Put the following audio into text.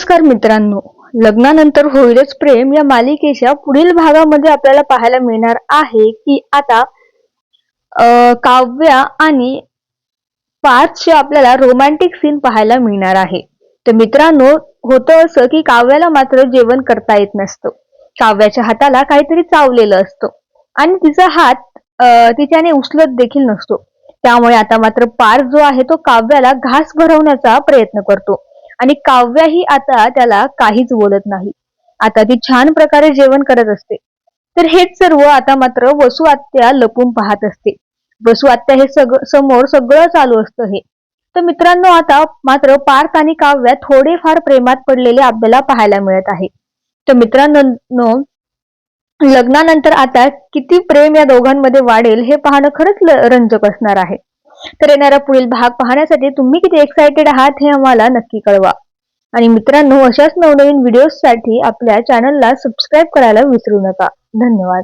नमस्कार मित्रांनो. लग्नानंतर होईलच प्रेम या मालिकेच्या पुढील भागामध्ये आपल्याला पाहायला मिळणार आहे की आता काव्या आणि पार्थचे आपल्याला रोमॅन्टिक सीन पाहायला मिळणार आहे. तर मित्रांनो होतं असं की काव्याला मात्र जेवण करता येत नसतं. काव्याच्या हाताला काहीतरी चावलेलं असतं आणि तिचा हात तिच्याने उचलत देखील नसतो. त्यामुळे आता मात्र पार्थ जो आहे तो काव्याला घास भरवण्याचा प्रयत्न करतो. आणि काव्याही आता त्याला काहीच बोलत नाही. आता ती छान प्रकारे जेवण करत असते. तर हेच सर्व आता मात्र वसू आत्या लपून पाहत असते. वसू आत्या हे सग समोर सगळं चालू असतं हे. तर मित्रांनो आता मात्र पार्थ आणि काव्या थोडेफार प्रेमात पडलेले आपल्याला पाहायला मिळत आहे. तर मित्रांनो लग्नानंतर आता किती प्रेम या दोघांमध्ये वाढेल हे पाहणं खरंच रंजक असणार आहे. तर येणारा पुढील भाग पाहण्यासाठी तुम्ही किती एक्सायटेड आहात हे आम्हाला नक्की कळवा. आणि मित्रांनो अशाच नवनवीन व्हिडिओजसाठी आपल्या चॅनलला सबस्क्राईब करायला विसरू नका. धन्यवाद.